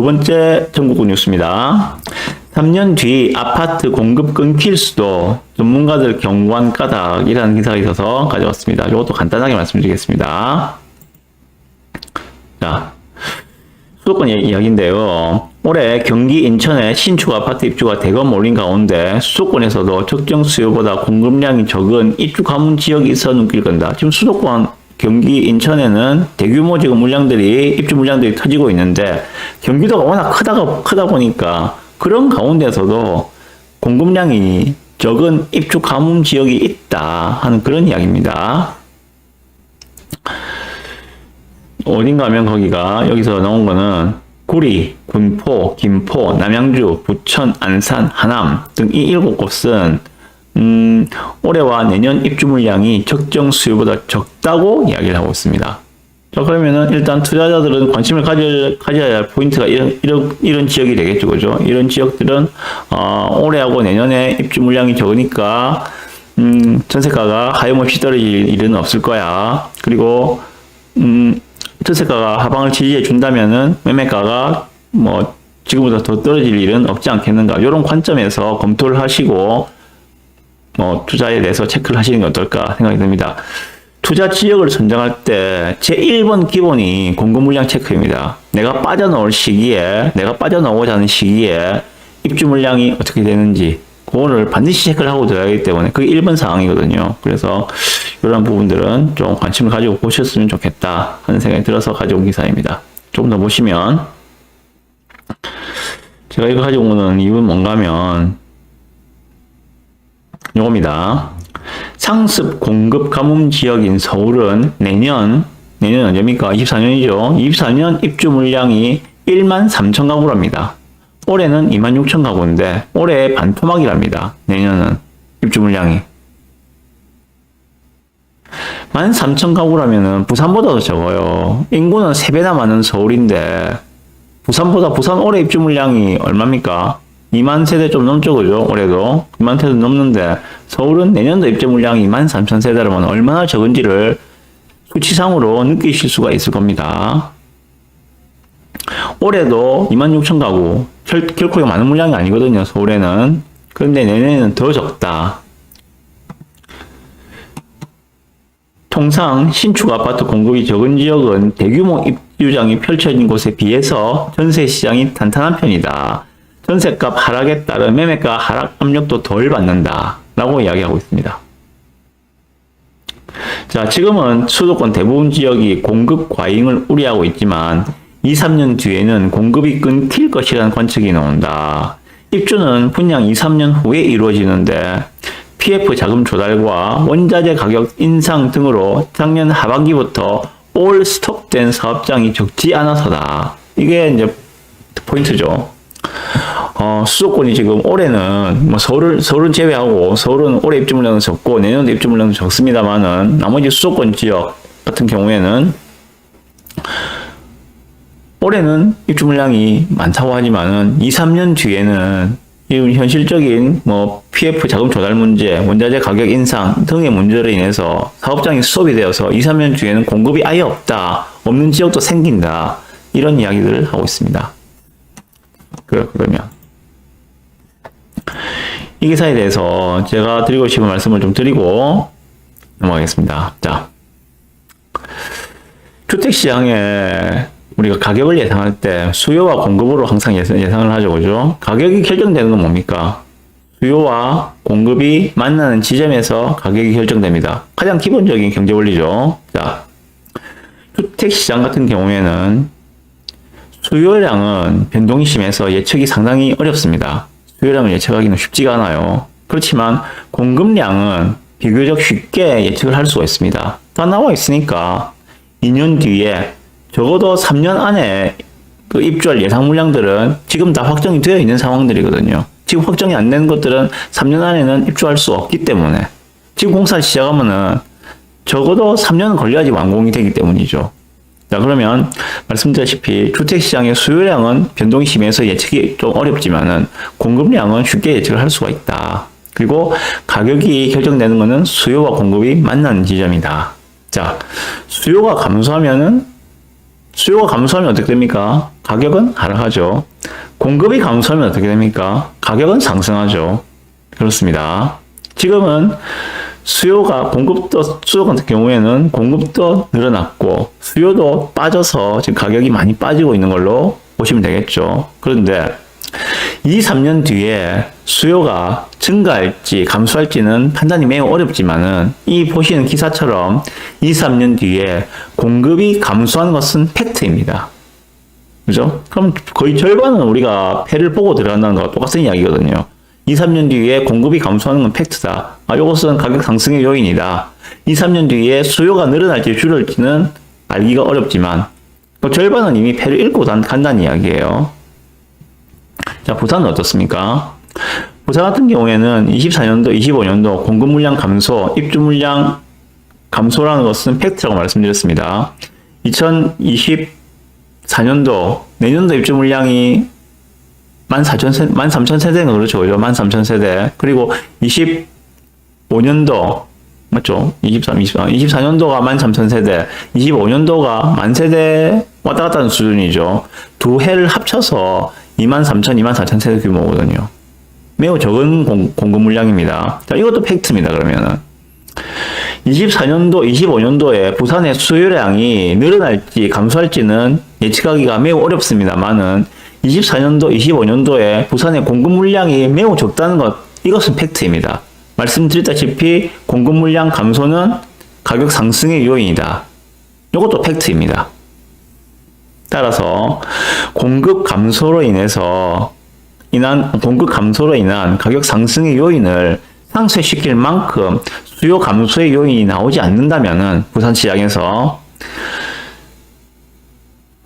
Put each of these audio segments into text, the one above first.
두 번째 전국구 뉴스입니다. 3년 뒤 아파트 공급 끊길 수도 전문가들 경고한 까닭이라는 기사가 있어서 가져왔습니다. 이것도 간단하게 말씀드리겠습니다. 자, 수도권 이- 이야기인데요. 올해 경기 인천에 신축 아파트 입주가 대거 몰린 가운데 수도권에서도 적정 수요보다 공급량이 적은 입주 가문 지역이 있어 눈길 건다. 지금 수도권 경기 인천에는 대규모 지금 물량들이 입주 물량들이 터지고 있는데 경기도가 워낙 크다가 크다 보니까 그런 가운데서도 공급량이 적은 입주 가문 지역이 있다 하는 그런 이야기입니다. 어딘가 하면 거기가 여기서 나온 거는 구리, 군포, 김포, 남양주, 부천, 안산, 하남 등 이 일곱 곳은 음, 올해와 내년 입주 물량이 적정 수요보다 적다고 이야기를 하고 있습니다. 자, 그러면은 일단 투자자들은 관심을 가져, 가져야 할 포인트가 이런, 이런, 이런 지역이 되겠죠. 그죠? 이런 지역들은, 어, 올해하고 내년에 입주 물량이 적으니까, 음, 전세가가 하염없이 떨어질 일은 없을 거야. 그리고, 음, 전세가가 하방을 지지해 준다면은 매매가가 뭐 지금보다 더 떨어질 일은 없지 않겠는가. 이런 관점에서 검토를 하시고, 뭐 투자에 대해서 체크를 하시는 게 어떨까 생각이 듭니다. 투자 지역을 선정할 때 제 1번 기본이 공급 물량 체크입니다. 내가 빠져나올 시기에 내가 빠져나오고자 하는 시기에 입주 물량이 어떻게 되는지 그거를 반드시 체크를 하고 들어야 하기 때문에 그게 1번 사항이거든요. 그래서 이런 부분들은 좀 관심을 가지고 보셨으면 좋겠다 하는 생각이 들어서 가져온 기사입니다. 조금 더 보시면 제가 이거 가지고 온 거는 이유는 뭔가 하면 요겁니다. 상습 공급 가뭄 지역인 서울은 내년 내년 언제입니까? 24년이죠. 24년 입주 물량이 1만 3천 가구랍니다. 올해는 2만 6천 가구인데 올해 반토막이랍니다. 내년은 입주 물량이 1만 3천 가구라면은 부산보다 더 적어요. 인구는 3배나 많은 서울인데 부산보다 부산 올해 입주 물량이 얼마입니까? 2만 세대 좀 넘죠, 그죠? 올해도 2만 세대 넘는데 서울은 내년도 입주 물량이 2만 3천 세대라면 얼마나 적은지를 수치상으로 느끼실 수가 있을 겁니다. 올해도 2만 6천 가구 결, 결코 많은 물량이 아니거든요, 서울에는. 그런데 내년에는 더 적다. 통상 신축 아파트 공급이 적은 지역은 대규모 입주장이 펼쳐진 곳에 비해서 전세 시장이 탄탄한 편이다. 전세값 하락에 따른 매매가 하락 압력도 덜 받는다. 라고 이야기하고 있습니다. 자, 지금은 수도권 대부분 지역이 공급 과잉을 우려하고 있지만 2, 3년 뒤에는 공급이 끊길 것이라는 관측이 나온다. 입주는 분양 2, 3년 후에 이루어지는데 PF 자금 조달과 원자재 가격 인상 등으로 작년 하반기부터 올 스톱된 사업장이 적지 않아서다. 이게 이제 포인트죠. 어, 수도권이 지금 올해는 뭐 서울을 서울은 제외하고 서울은 올해 입주 물량은 적고 내년도 입주 물량은 적습니다만은 나머지 수도권 지역 같은 경우에는 올해는 입주 물량이 많다고 하지만은 2, 3년 뒤에는 지금 현실적인 뭐 PF 자금 조달 문제, 원자재 가격 인상 등의 문제로 인해서 사업장이 수업이 되어서 2, 3년 뒤에는 공급이 아예 없다, 없는 지역도 생긴다 이런 이야기들을 하고 있습니다. 그- 그러면 이 기사에 대해서 제가 드리고 싶은 말씀을 좀 드리고 넘어가겠습니다. 자, 주택 시장에 우리가 가격을 예상할 때 수요와 공급으로 항상 예상, 예상을 하죠, 그죠? 가격이 결정되는 건 뭡니까? 수요와 공급이 만나는 지점에서 가격이 결정됩니다. 가장 기본적인 경제 원리죠. 자, 주택 시장 같은 경우에는 수요량은 변동이 심해서 예측이 상당히 어렵습니다. 수요량을 예측하기는 쉽지가 않아요. 그렇지만 공급량은 비교적 쉽게 예측을 할 수가 있습니다. 다 나와 있으니까 2년 뒤에 적어도 3년 안에 그 입주할 예상 물량들은 지금 다 확정이 되어 있는 상황들이거든요. 지금 확정이 안 된 것들은 3년 안에는 입주할 수 없기 때문에 지금 공사를 시작하면은 적어도 3년은 걸려야지 완공이 되기 때문이죠. 자, 그러면 말씀드렸다시피 주택시장의 수요량은 변동이 심해서 예측이 좀 어렵지만은 공급량은 쉽게 예측을 할 수가 있다. 그리고 가격이 결정되는 것은 수요와 공급이 만나는 지점이다. 자, 수요가 감소하면은 수요가 감소하면 어떻게 됩니까? 가격은 하락하죠. 공급이 감소하면 어떻게 됩니까? 가격은 상승하죠. 그렇습니다. 지금은 수요가 공급도 수요 같은 경우에는 공급도 늘어났고 수요도 빠져서 지금 가격이 많이 빠지고 있는 걸로 보시면 되겠죠. 그런데 2, 3년 뒤에 수요가 증가할지 감소할지는 판단이 매우 어렵지만은 이 보시는 기사처럼 2, 3년 뒤에 공급이 감소하는 것은 팩트입니다. 그죠? 그럼 거의 절반은 우리가 패를 보고 들어간다는 거와 똑같은 이야기거든요. 2, 3년 뒤에 공급이 감소하는 건 팩트다. 아, 이것은 가격 상승의 요인이다. 2, 3년 뒤에 수요가 늘어날지 줄을지는 알기가 어렵지만 그 절반은 이미 패를 읽고 단- 간다는 이야기예요. 자, 부산은 어떻습니까? 부산 같은 경우에는 24년도, 25년도 공급 물량 감소, 입주 물량 감소라는 것은 팩트라고 말씀드렸습니다. 2024년도, 내년도 입주 물량이 14,000세, 13,000세대는 그렇죠. 그죠? 13,000세대. 그리고 25년도, 맞죠? 23, 24, 24년도가 13,000세대, 25년도가 만세대 왔다 갔다 하는 수준이죠. 두 해를 합쳐서 23,000, 24,000세대 규모거든요. 매우 적은 공, 공급 물량입니다. 자, 이것도 팩트입니다, 그러면은. 24년도, 25년도에 부산의 수요량이 늘어날지 감소할지는 예측하기가 매우 어렵습니다만은 24년도, 25년도에 부산의 공급 물량이 매우 적다는 것, 이것은 팩트입니다. 말씀드렸다시피 공급 물량 감소는 가격 상승의 요인이다. 이것도 팩트입니다. 따라서 공급 감소로 인해서 인한 공급 감소로 인한 가격 상승의 요인을 상쇄시킬 만큼 수요 감소의 요인이 나오지 않는다면은 부산 시장에서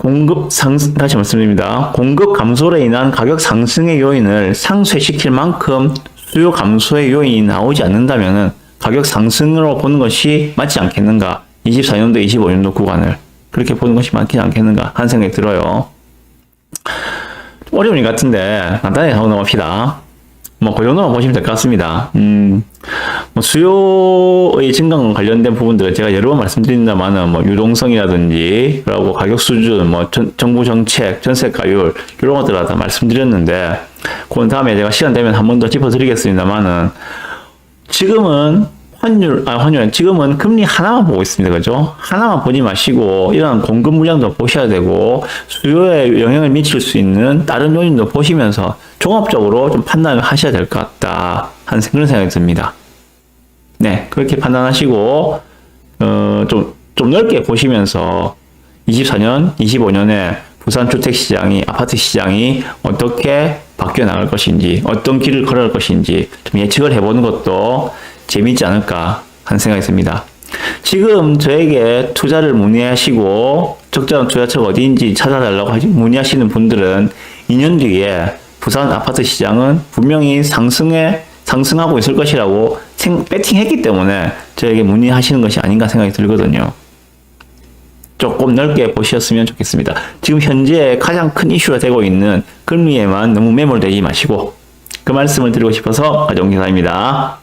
공급 상승 다시 말씀드립니다. 공급 감소로 인한 가격 상승의 요인을 상쇄시킬 만큼 수요 감소의 요인이 나오지 않는다면은 가격 상승으로 보는 것이 맞지 않겠는가? 24년도, 25년도 구간을 그렇게 보는 것이 맞지 않겠는가 하는 생각이 들어요. 어려운 일 같은데 간단히 하고 넘어갑시다. 뭐, 그 정도만 보시면 될 것 같습니다. 음, 뭐, 수요의 증가와 관련된 부분들은 제가 여러 번 말씀드린다만은, 뭐, 유동성이라든지, 그리고 가격 수준, 뭐, 전, 정부 정책, 전세가율, 이런 것들을 다 말씀드렸는데, 그 다음에 제가 시간 되면 한 번 더 짚어드리겠습니다만은, 지금은 환율, 아, 환율, 지금은 금리 하나만 보고 있습니다. 그죠? 하나만 보지 마시고, 이런 공급 물량도 보셔야 되고, 수요에 영향을 미칠 수 있는 다른 요인도 보시면서 종합적으로 좀 판단을 하셔야 될 것 같다. 하는 그런 생각이 듭니다. 네, 그렇게 판단하시고, 어, 좀, 좀 넓게 보시면서 24년, 25년에 부산 주택 시장이, 아파트 시장이 어떻게 바뀌어 나갈 것인지, 어떤 길을 걸어갈 것인지 좀 예측을 해보는 것도 재미있지 않을까 하는 생각이 듭니다. 지금 저에게 투자를 문의하시고 적절한 투자처가 어디인지 찾아달라고 하시- 문의하시는 분들은 2년 뒤에 부산 아파트 시장은 분명히 상승에 상승하고 있을 것이라고 생, 배팅했기 때문에 저에게 문의하시는 것이 아닌가 생각이 들거든요. 조금 넓게 보셨으면 좋겠습니다. 지금 현재 가장 큰 이슈가 되고 있는 금리에만 너무 매몰되지 마시고 그 말씀을 드리고 싶어서 가져온 기사입니다.